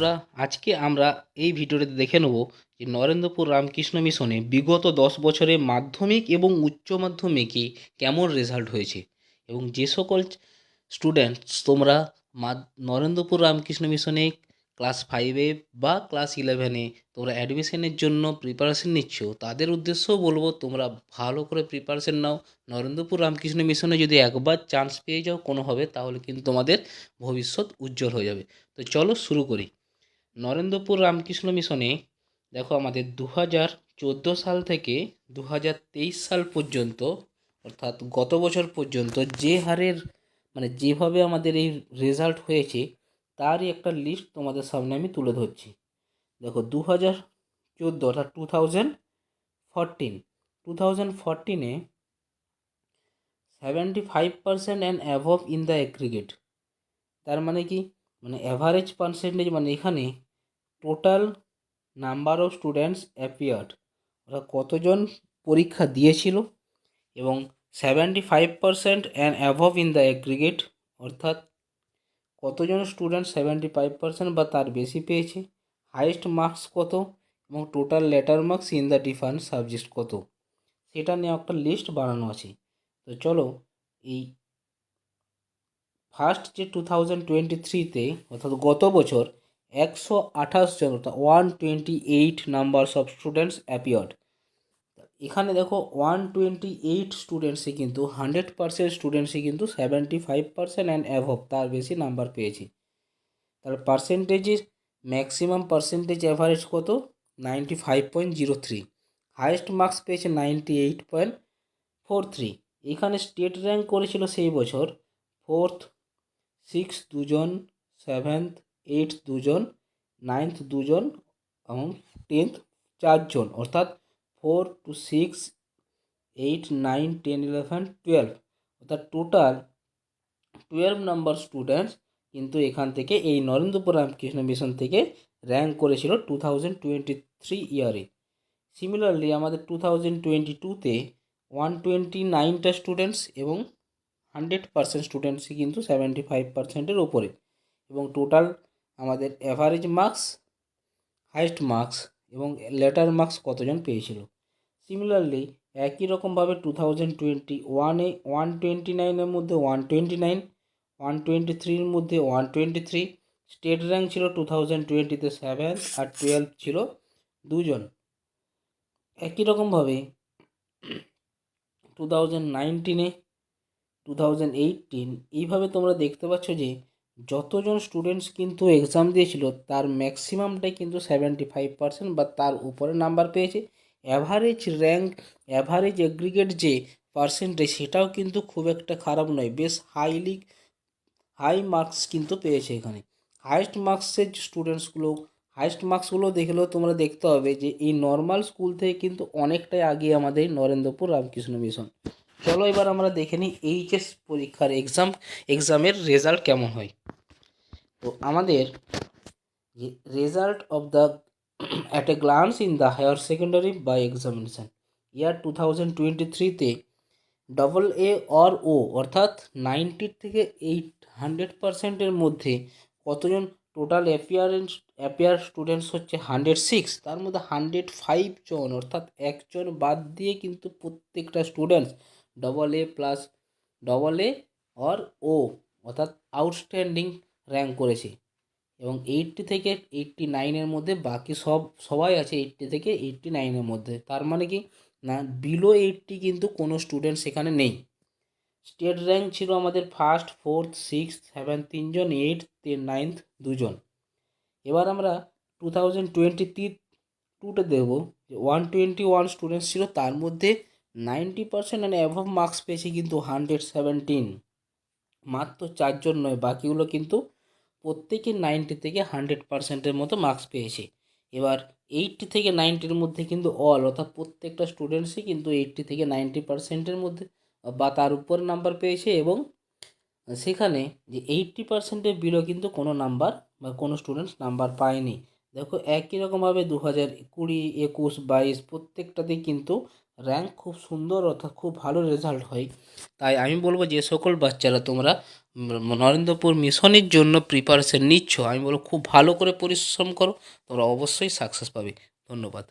বন্ধুরা, আজকে আমরা এই ভিডিওতে দেখে নেব যে নরেন্দ্রপুর রামকৃষ্ণ মিশনে বিগত দশ বছরে মাধ্যমিক এবং উচ্চ মাধ্যমিকে কেমন রেজাল্ট হয়েছে এবং যে সকল স্টুডেন্টস তোমরা নরেন্দ্রপুর রামকৃষ্ণ মিশনে ক্লাস ফাইভে বা ক্লাস ইলেভেনে তোমরা অ্যাডমিশনের জন্য প্রিপারেশন নিচ্ছ, তাদের উদ্দেশ্যও বলব তোমরা ভালো করে প্রিপারেশন নাও। নরেন্দ্রপুর রামকৃষ্ণ মিশনে যদি একবার চান্স পেয়ে যাও কোনোভাবে, তাহলে কিন্তু তোমাদের ভবিষ্যৎ উজ্জ্বল হয়ে যাবে। তো চলো শুরু করি। নরেন্দ্রপুর রামকৃষ্ণ মিশনে, দেখো আমাদের দু হাজার চোদ্দ সাল থেকে দু হাজার তেইশ সাল পর্যন্ত, অর্থাৎ গত বছর পর্যন্ত যে হারের মানে যেভাবে আমাদের এই রেজাল্ট হয়েছে, তারই একটা লিস্ট তোমাদের সামনে আমি তুলে ধরছি। দেখো দু হাজার চোদ্দ, অর্থাৎ two thousand fourteen two thousand ফরটিনে seventy five percent and above in the aggregate তার মানে কি? মানে অ্যাভারেজ পার্সেন্টেজ মানে এখানে total number of students appeared. অর্থাৎ কতজন পরীক্ষা দিয়েছিল? এবং seventy five percent and above in the aggregate অর্থাৎ কতজন স্টুডেন্ট সেভেন্টি ফাইভ পার্সেন্ট বা তার বেশি পেয়েছে? হাইয়েস্ট মার্কস কত? এবং total letter marks in the different subject কত? সেটা নিয়ে একটা লিস্ট বানানো আছে। তো চলো, এই ফার্স্ট যে টু থাউজেন্ড টোয়েন্টি থ্রিতে অর্থাৎ গত বছর একশো আঠাশ জন, অর্থাৎ one twenty eight numbers of students appeared এখানে দেখো ওয়ান টোয়েন্টি এইট স্টুডেন্টসই কিন্তু হান্ড্রেড পার্সেন্ট স্টুডেন্টসই কিন্তু seventy five percent and above তার বেশি নাম্বার পেয়েছে। তার পার্সেন্টেজে ম্যাক্সিমাম পার্সেন্টেজ অ্যাভারেজ কত? Ninety five point zero three highest marks পেয়েছে ninety eight point four three এখানে স্টেট র্যাঙ্ক করেছিল সেই বছর ফোর্থ সিক্স দুজন সেভেন্থ এইট দুজন, নাইন্থ দুজন এবং টেন্থ চারজন। অর্থাৎ four two six, eight, nine, ten, eleven, twelve. অর্থাৎ টোটাল টুয়েলভ নাম্বার স্টুডেন্টস কিন্তু এখান থেকে এই নরেন্দ্রপুর রামকৃষ্ণ মিশন থেকে র্যাঙ্ক করেছিল টু থাউজেন্ড টোয়েন্টি থ্রি ইয়ারে। সিমিলারলি আমাদের টু থাউজেন্ড টোয়েন্টি টুতে ওয়ান টোয়েন্টি নাইনটা স্টুডেন্টস এবং হান্ড্রেড পার্সেন্ট স্টুডেন্টসই কিন্তু সেভেন্টি ফাইভ পার্সেন্টের ওপরে এবং টোটাল আমাদের অ্যাভারেজ মার্কস হাইস্ট মার্কস এবং লেটার মার্কস কতজন পেয়েছিল? সিমিলারলি একই রকমভাবে টু থাউজেন্ড টোয়েন্টি ওয়ানে ওয়ান টোয়েন্টি নাইনের মধ্যে one twenty nine one twenty থ্রির মধ্যে one twenty three state rank ছিল টু থাউজেন্ড টোয়েন্টিতে সেভেন আর টুয়েলভ ছিল দুজন। একই রকমভাবে টু থাউজেন্ড নাইনটিনে টু থাউজেন্ড এইটিন এইভাবে তোমরা দেখতে পাচ্ছ যে যতজন স্টুডেন্টস কিন্তু এক্সাম দিয়েছিল, তার ম্যাক্সিমামটাই কিন্তু সেভেন্টি ফাইভ পার্সেন্ট বা তার উপরে নাম্বার পেয়েছে। অ্যাভারেজ র্যাঙ্ক অ্যাভারেজ এগ্রিগেট যে পার্সেন্টেজ সেটাও কিন্তু খুব একটা খারাপ নয়। বেশ হাইলি হাই মার্কস কিন্তু পেয়েছে এখানে। হাইয়েস্ট মার্কসের স্টুডেন্টসগুলো হাইয়েস্ট মার্কসগুলো দেখলেও তোমরা দেখতে হবে যে, এই নর্মাল স্কুল থেকে কিন্তু অনেকটাই আগে আমাদের নরেন্দ্রপুর রামকৃষ্ণ মিশন চলো এবার আমরা দেখে নিই এইচএস পরীক্ষার এক্সাম এক্সামের রেজাল্ট কেমন হয়। তো আমাদের result of the at a glance in the higher secondary by examination year two thousand twenty থ্রিতে ডবল এ অর ও অর্থাৎ নাইনটির থেকে এইট হান্ড্রেড পার্সেন্টের মধ্যে কতজন টোটাল অ্যাপিয়ারেন্স অ্যাপিয়ার স্টুডেন্টস হচ্ছে হান্ড্রেড সিক্স তার মধ্যে হান্ড্রেড ফাইভ জন, অর্থাৎ একজন বাদ দিয়ে কিন্তু প্রত্যেকটা students double A plus double A or O অর্থাৎ আউটস্ট্যান্ডিং র্যাঙ্ক করেছে। এবং এইটটি থেকে এইটটি নাইনের মধ্যে বাকি সব, সবাই আছে এইটটি থেকে এইটটি নাইনের মধ্যে। তার মানে কি? না বিলো এইটটি কিন্তু কোনো স্টুডেন্ট সেখানে নেই। স্টেট র্যাঙ্ক ছিল আমাদের ফার্স্ট ফোর্থ সিক্স সেভেন তিনজন এইট নাইনথ দুজন। এবার আমরা টু থাউজেন্ড টোয়েন্টি থ্রি টুতে দেখব যে ওয়ান টোয়েন্টি ওয়ান স্টুডেন্টস ছিল, তার মধ্যে ninety percent and above marks পেয়েছে কিন্তু হান্ড্রেড সেভেন্টিন। মাত্র চারজন নয়, বাকিগুলো কিন্তু প্রত্যেকে নাইনটি থেকে হান্ড্রেড পার্সেন্টের মতো মার্কস পেয়েছে। এবার এইটটি থেকে নাইনটির মধ্যে কিন্তু অল অর্থাৎ প্রত্যেকটা স্টুডেন্টসই কিন্তু এইটটি থেকে নাইনটি পার্সেন্টের মধ্যে বা তার উপরে নাম্বার পেয়েছে এবং সেখানে যে এইটটি পার্সেন্টের বিলো কিন্তু কোনো নাম্বার বা কোনো স্টুডেন্টস নাম্বার পায়নি। দেখো একই রকমভাবে দু হাজার কুড়ি, একুশ, বাইশ প্রত্যেকটাতেই কিন্তু র্যাঙ্ক খুব সুন্দর অর্থাৎ খুব ভালো রেজাল্ট হয়। তাই আমি বলব যে সকল বাচ্চারা তোমরা নরেন্দ্রপুর মিশনের জন্য প্রিপারেশন নিচ্ছ। আমি বলব খুব ভালো করে পরিশ্রম করো, তোমরা অবশ্যই সাকসেস পাবে। ধন্যবাদ।